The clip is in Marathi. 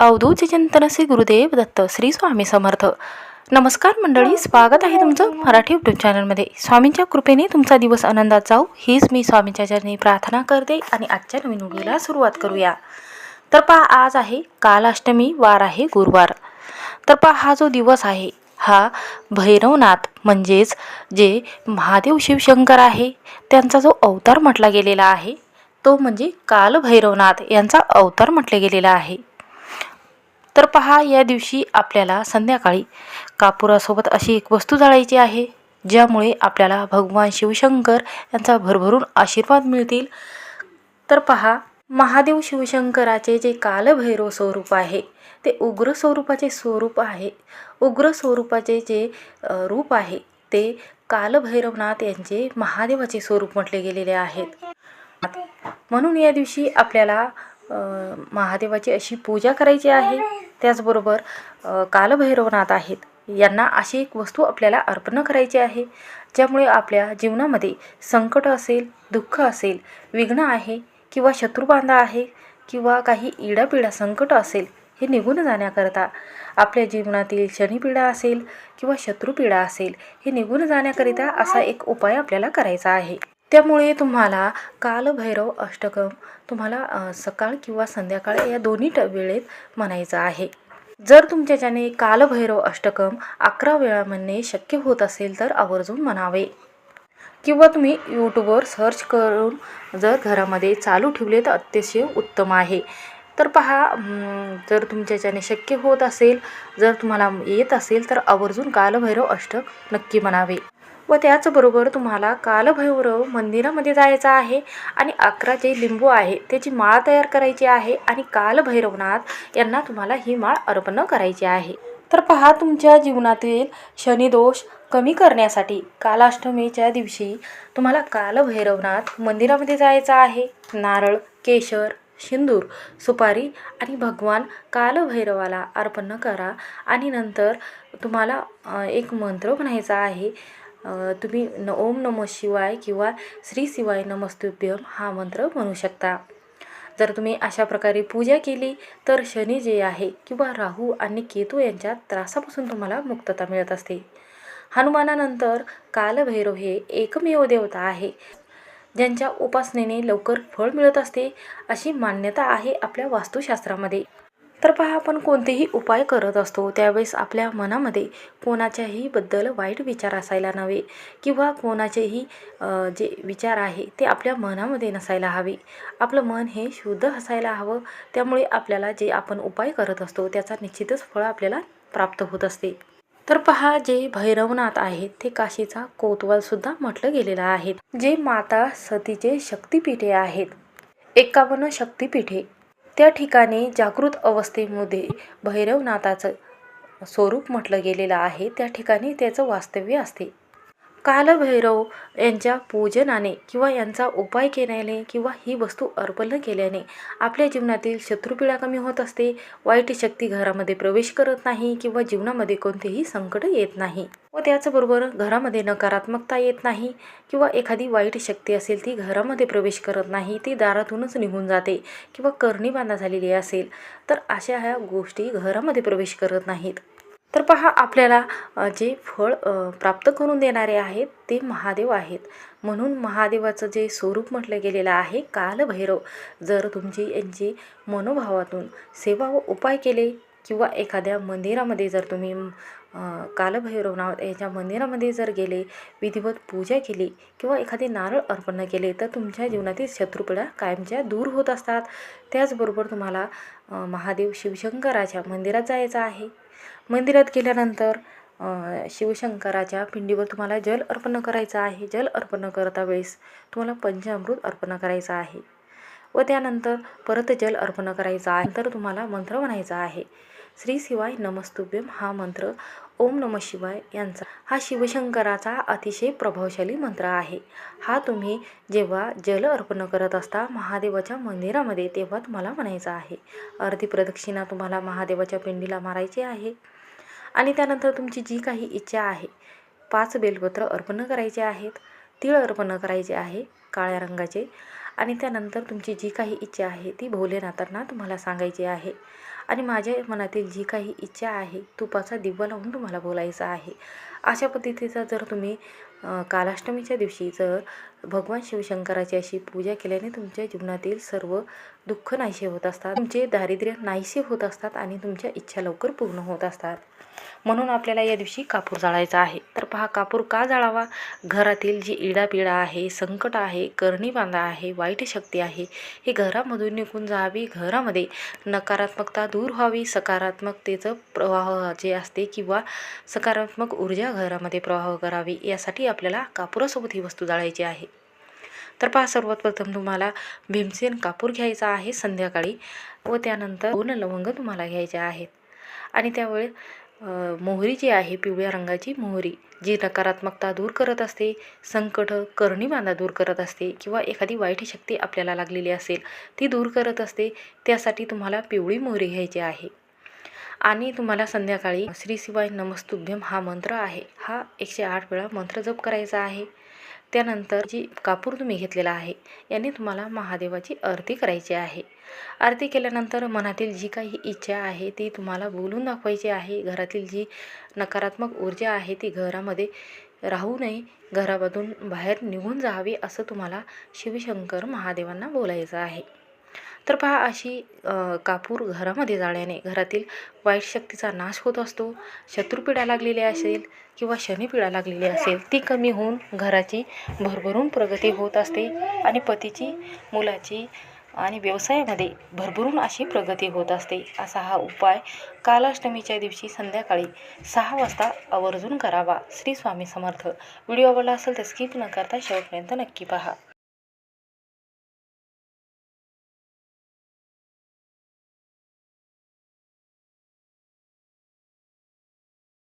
अवधूत चिंतन श्री गुरुदेव दत्त श्री स्वामी समर्थ. नमस्कार मंडळी स्वागत आहे तुमचं मराठी यूट्यूब चॅनलमध्ये स्वामींच्या कृपेने तुमचा दिवस आनंदात जाऊ हीच मी स्वामींच्या चरणी प्रार्थना करते आणि आजच्या नवीन व्हिडिओला सुरुवात करूया. तर पहा आज आहे कालाष्टमी वार आहे गुरुवार. तर पहा हा जो दिवस आहे हा भैरवनाथ म्हणजेच जे महादेव शिवशंकर आहे त्यांचा जो अवतार म्हटला गेलेला आहे तो म्हणजे कालभैरवनाथ यांचा अवतार म्हटले गेलेला आहे. तर पहा या दिवशी आपल्याला संध्याकाळी कापुरासोबत अशी एक वस्तू जाळायची आहे ज्यामुळे आपल्याला भगवान शिवशंकर यांचा भरभरून आशीर्वाद मिळतील. तर पहा महादेव शिवशंकराचे जे कालभैरव स्वरूप आहे ते उग्र स्वरूपाचे स्वरूप आहे. उग्र स्वरूपाचे जे रूप आहे ते कालभैरवनाथ यांचे महादेवाचे स्वरूप म्हटले गेलेले आहेत. म्हणून या दिवशी आपल्याला महादेवाची अशी पूजा करायची आहे. त्याचबरोबर कालभैरवनाथ आहेत. यांना अशी एक वस्तू आपल्याला अर्पण करायची आहे. ज्यामुळे आपल्या जीवनामध्ये संकट असेल दुःख असेल विघ्न आहे किंवा शत्रुबांधा आहे किंवा काही इडापिडा संकट असेल हे निघून जाण्याकरता आपल्या जीवनातील शनिपीडा असेल किंवा शत्रुपीडा असेल हे निघून जाण्याकरिता असा एक उपाय आपल्याला करायचा आहे. त्यामुळे तुम्हाला कालभैरव अष्टकम तुम्हाला सकाळ किंवा संध्याकाळ या दोन्ही ट वेळेत म्हणायचं आहे. जर तुमच्याच्याने कालभैरव अष्टकम अकरा वेळा म्हणणे शक्य होत असेल तर आवर्जून म्हणावे. किंवा तुम्ही यूट्यूबवर सर्च करून जर घरामध्ये चालू ठेवले तर अतिशय उत्तम आहे. तर पहा जर तुमच्याच्याने शक्य होत असेल जर तुम्हाला येत असेल तर आवर्जून कालभैरव अष्टक नक्की म्हणावे. व त्याचबरोबर तुम्हाला कालभैरव मंदिरामध्ये जायचं आहे आणि अकरा जे लिंबू आहे त्याची माळ तयार करायची आहे आणि कालभैरवनाथ यांना तुम्हाला ही माळ अर्पण करायची आहे. तर पहा तुमच्या जीवनातील शनिदोष कमी करण्यासाठी कालाष्टमीच्या दिवशी तुम्हाला कालभैरवनाथ मंदिरामध्ये जायचं आहे. नारळ केशर सिंदूर सुपारी आणि भगवान कालभैरवाला अर्पण करा आणि नंतर तुम्हाला एक मंत्र म्हणायचा आहे. तुम्ही न ओम नमः शिवाय किंवा श्री शिवाय नमस्तुभ्यम हा मंत्र म्हणू शकता. जर तुम्ही अशा प्रकारे पूजा केली तर शनी जे आहे किंवा राहू आणि केतू यांच्या त्रासापासून तुम्हाला मुक्तता मिळत असते. हनुमानानंतर कालभैरव हे एकमेव देवता आहे. ज्यांच्या उपासनेने लवकर फळ मिळत असते अशी मान्यता आहे आपल्या वास्तुशास्त्रामध्ये. तर पहा आपण कोणतेही उपाय करत असतो त्यावेळेस आपल्या मनामध्ये कोणाच्याही बद्दल वाईट विचार असायला नव्हे किंवा कोणाचेही जे विचार आहे ते आपल्या मनामध्ये नसायला हवे. आपलं मन हे शुद्ध असायला हवं. त्यामुळे आपल्याला जे आपण उपाय करत असतो त्याचा निश्चितच फळ आपल्याला प्राप्त होत असते. तर पहा जे भैरवनाथ आहेत ते काशीचा कोतवाल सुद्धा म्हटलं गेलेलं आहे. जे माता सतीचे शक्तिपीठे आहेत. एकावन्न शक्तिपीठे. त्या ठिकाणी जागृत अवस्थेमध्ये भैरवनाथाचं स्वरूप म्हटलं गेलेलं आहे. त्या ठिकाणी त्याचं वास्तव्य असते. कालभैरव यांच्या पूजनाने किंवा यांचा उपाय केल्याने किंवा ही वस्तू अर्पण केल्याने आपल्या जीवनातील शत्रुपीडा कमी होत असते. वाईट शक्ती घरामध्ये प्रवेश करत नाही किंवा जीवनामध्ये कोणतेही संकट येत नाही. व त्याचबरोबर घरामध्ये नकारात्मकता येत नाही किंवा एखादी वाईट शक्ती असेल ती घरामध्ये प्रवेश करत नाही ती दारातूनच निघून जाते किंवा करणी बांधा झालेली असेल तर अशा ह्या गोष्टी घरामध्ये प्रवेश करत नाहीत. तर पहा आपल्याला जे फळ प्राप्त करून देणारे आहेत ते महादेव आहेत. म्हणून महादेवाचं जे स्वरूप म्हटलं गेलेलं आहे कालभैरव जर तुमची यांची मनोभावातून सेवा व उपाय केले किंवा एखाद्या मंदिरामध्ये जर तुम्ही कालभैरव नाव याच्या मंदिरामध्ये जर गेले विधिवत पूजा केली किंवा एखादे नारळ अर्पण केले तर तुमच्या जीवनातील शत्रुपीडा कायमच्या दूर होत असतात. त्याचबरोबर तुम्हाला महादेव शिवशंकराच्या मंदिरात जायचं आहे. मंदिरात गेल्यानंतर शिवशंकराच्या पिंडीवर तुम्हाला जल अर्पण करायचं आहे. जल अर्पण करता वेळेस तुम्हाला पंचामृत अर्पण करायचं आहे. व त्यानंतर परत जल अर्पण करायचं आहे. तर तुम्हाला मंत्र म्हणायचा आहे. श्री शिवाय नमस्तुभ्यम हा मंत्र ओम नम शिवाय यांचा. हा शिवशंकराचा अतिशय प्रभावशाली मंत्र आहे. हा तुम्ही जेव्हा जल अर्पण करत असता महादेवाच्या मंदिरामध्ये तेव्हा तुम्हाला म्हणायचा आहे. अर्धी प्रदक्षिणा तुम्हाला महादेवाच्या पिंडीला मारायची आहे. आणि त्यानंतर तुमची जी काही इच्छा आहे पाच बेलपत्र अर्पण करायचे आहेत तीळ अर्पण करायचे आहे काळ्या रंगाचे. आणि त्यानंतर तुमची जी काही इच्छा आहे ती भोलेनाथांना तुम्हाला सांगायची आहे. आणि माझ्या मनातील जी काही इच्छा आहे तुपाचा दिवा लावून तुम्हाला बोलायचं आहे. अशा पद्धतीचा जर तुम्ही कालाष्टमीच्या दिवशी जर भगवान शिवशंकराची अशी पूजा केल्याने तुमच्या जीवनातील सर्व दुःख नाहीसे होत असतात. तुमचे दारिद्र्य नाहीसे होत असतात आणि तुमच्या इच्छा लवकर पूर्ण होत असतात. म्हणून आपल्याला या दिवशी कापूर जाळायचा आहे. तर पहा कापूर का जाळावा? घरातील जी इडापिडा आहे संकट आहे करणी बांधा आहे वाईट शक्ती आहे ही घरामधून निघून जावी घरामध्ये नकारात्मकता दूर व्हावी सकारात्मकतेचं प्रवाह जे असते किंवा सकारात्मक ऊर्जा घरामध्ये प्रवाह करावी यासाठी आपल्याला कापुरासोबत ही वस्तू जाळायची आहे. तर पहा सर्वात प्रथम तुम्हाला भीमसेन कापूर घ्यायचा आहे संध्याकाळी व त्यानंतर दोन लवंग तुम्हाला घ्यायच्या आहेत. आणि त्यावेळी मोहरी जी आहे पिवळ्या रंगाची मोहरी जी नकारात्मकता दूर करत असते संकट करणी बांधा दूर करत असते किंवा एखादी वाईट शक्ती आपल्याला लागलेली असेल ती दूर करत असते त्यासाठी तुम्हाला पिवळी मोहरी घ्यायची आहे. आणि तुम्हाला संध्याकाळी श्री शिवाय नमस्तुभ्यम हा मंत्र आहे. हा एकशे आठ वेळा मंत्र जप करायचा आहे. त्यानंतर जी कापूर तुम्ही घेतलेला आहे याने तुम्हाला महादेवाची आरती करायची आहे. आरती केल्यानंतर मनातील जी काही इच्छा आहे ती तुम्हाला बोलून दाखवायची आहे. घरातील जी नकारात्मक ऊर्जा आहे ती घरामध्ये राहू नये. घरामधून बाहेर निघून जावी असं तुम्हाला शिवशंकर महादेवांना बोलायचं आहे. तर पहा अशी कापूर घरामध्ये जाळ्याने घरातील वाईट शक्तीचा नाश होत असतो. शत्रुपीडा लागलेली असेल किंवा शनिपीडा लागलेली असेल ती कमी होऊन घराची भरभरून प्रगती होत असते आणि पतीची मुलाची आणि व्यवसायामध्ये भरभरून अशी प्रगती होत असते. असा हा उपाय कालाष्टमीच्या दिवशी संध्याकाळी सहा वाजता आवर्जून करावा श्री स्वामी समर्थ. व्हिडिओ आवडला असेल तर स्किप न करता शेवटपर्यंत नक्की पहा.